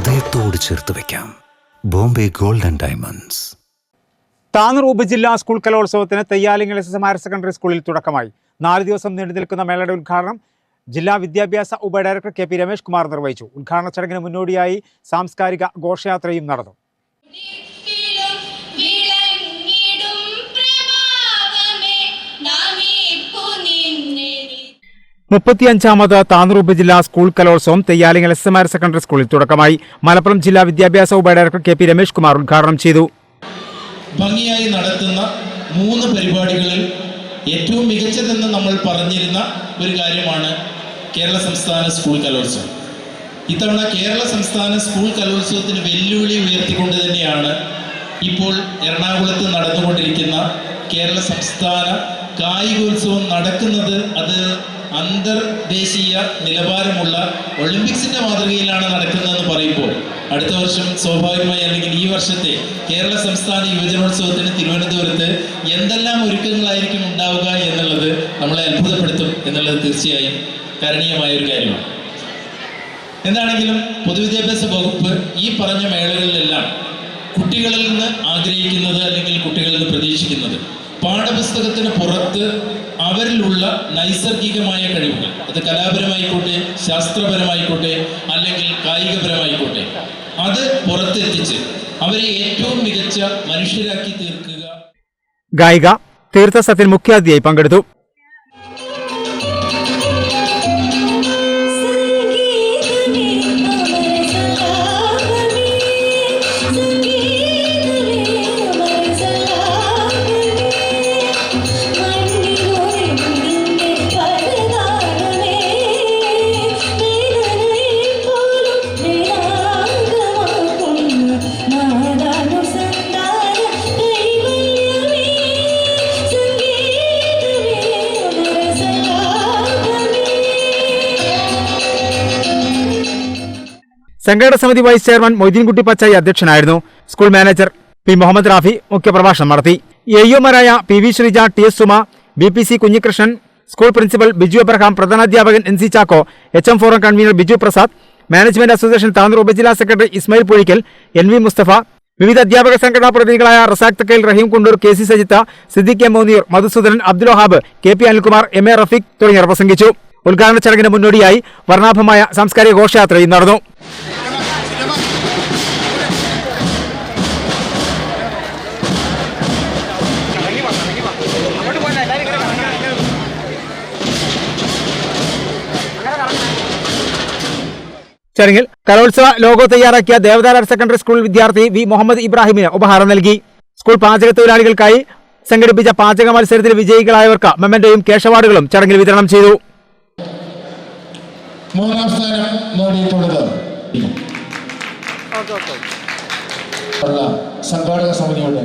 ഹൃദയത്തോട് ചേർത്ത് വെക്കാം. Bombay gold and diamonds. Tanur ഉപജില്ലാ സ്കൂൾ കലോത്സവത്തിന് Thayyalingal S S higher secondary സ്കൂളിൽ തുടക്കമായി. നാല് ദിവസം നീണ്ടു നിൽക്കുന്ന മേളയുടെ ഉദ്ഘാടനം ജില്ലാ വിദ്യാഭ്യാസ ഉപഡയറക്ടർ കെ പി രമേഷ് കുമാർ നിർവഹിച്ചു. ഉദ്ഘാടന ചടങ്ങിന് മുന്നോടിയായി സാംസ്കാരിക ഘോഷയാത്രയും നടന്നു. മുപ്പത്തിയഞ്ചാമത് താനൂർ ജില്ലാ സ്കൂൾ കലോത്സവം Theyyalingal S M R secondary സ്കൂളിൽ തുടക്കമായി. മലപ്പുറം ജില്ലാ വിദ്യാഭ്യാസ ഉപഡയറക്ടർ കെ പി രമേഷ് കുമാർ ഉദ്ഘാടനം ചെയ്തു. ഭംഗിയായി നടത്തുന്ന മൂന്ന് പരിപാടികളിൽ ഏറ്റവും മികച്ചതെന്ന് നമ്മൾ പറഞ്ഞിരുന്ന ഒരു കാര്യമാണ് കേരള സംസ്ഥാന സ്കൂൾ കലോത്സവം. ഇത്തവണ കേരള സംസ്ഥാന സ്കൂൾ കലോത്സവത്തിന് വെല്ലുവിളി ഉയർത്തിക്കൊണ്ട് തന്നെയാണ് ഇപ്പോൾ എറണാകുളത്ത് നടന്നുകൊണ്ടിരിക്കുന്ന കേരള സംസ്ഥാന കായികോത്സവം നടക്കുന്നത് അത് അന്തർദേശീയ നിലവാരമുള്ള ഒളിമ്പിക്സിന്റെ മാതൃകയിലാണ് നടക്കുന്നതെന്ന് പറയുമ്പോൾ അടുത്ത വർഷം സ്വാഭാവികമായി അല്ലെങ്കിൽ ഈ വർഷത്തെ കേരള സംസ്ഥാന യുവജനോത്സവത്തിന് തിരുവനന്തപുരത്ത് എന്തെല്ലാം ഒരുക്കങ്ങളായിരിക്കും ഉണ്ടാവുക എന്നുള്ളത് നമ്മളെ അത്ഭുതപ്പെടുത്തും എന്നുള്ളത് തീർച്ചയായും കരണീയമായ ഒരു കാര്യമാണ്. എന്താണെങ്കിലും പൊതുവിദ്യാഭ്യാസ വകുപ്പ് ഈ പറഞ്ഞ മേളകളിലെല്ലാം കുട്ടികളിൽ നിന്ന് ആഗ്രഹിക്കുന്നത് അല്ലെങ്കിൽ കുട്ടികളിൽ നിന്ന് പ്രതീക്ഷിക്കുന്നത് പാഠപുസ്തകത്തിന് പുറത്ത് അവരിലുള്ള നൈസർഗികമായ കഴിവുകൾ. അത് കലാപരമായിക്കോട്ടെ ശാസ്ത്രപരമായിക്കോട്ടെ അല്ലെങ്കിൽ കായികപരമായിക്കോട്ടെ. അത് പുറത്തെത്തിച്ച് അവരെ ഏറ്റവും മികച്ച മനുഷ്യരാക്കി തീർക്കുക. ഗായിക തീർത്ഥ സത്യൻ മുഖ്യാതിഥിയായി പങ്കെടുത്തു. സംഘാടക സമിതി വൈസ് ചെയർമാൻ മൊയ്തീൻകുട്ടി പച്ചായി അധ്യക്ഷനായിരുന്നു. School manager P Muhammad Rafi മുഖ്യപ്രഭാഷണം നടത്തി. എയ്യുമാരായ P V Sreeja T S Suma B P C Kunhikrishnan school principal Biju Abraham പ്രധാനാധ്യാപകൻ N C Chacko H M forum convener Biju Prasad management association Tanur ഉപജില്ലാ secretary Ismail Puzhikkal N V Musthafa വിവിധ അധ്യാപക സംഘടനാ പ്രതിനിധികളായ Razak Thakkayil Raheem Kundoor K C Sajitha Siddique M Moneer Madhusoodanan Abdul Wahab K P Anilkumar M A Rafeeq തുടങ്ങിയവർ പ്രസംഗിച്ചു. ഉദ്ഘാടന ചടങ്ങിന് മുന്നോടിയായി വർണാഭമായ സാംസ്കാരിക ഘോഷയാത്രയും നടന്നു. ചടങ്ങിൽ കലോത്സവ ലോഗോ തയ്യാറാക്കിയ ദേവദാര ഹയർ സെക്കൻഡറി സ്കൂൾ വിദ്യാർത്ഥി വി. മുഹമ്മദ് ഇബ്രാഹിമിന് ഉപഹാരം നൽകി. സ്കൂൾ പാചക തൊഴിലാളികൾക്കായി സംഘടിപ്പിച്ച പാചക മത്സരത്തിൽ വിജയികളായവർക്ക് മെമ്മന്റോയും കേശവാർഡുകളും ചടങ്ങിൽ വിതരണം ചെയ്തു. മൂന്നാം സ്ഥാനം നേടിയിട്ടുള്ളത്. സംഘാടക സമിതിയുടെ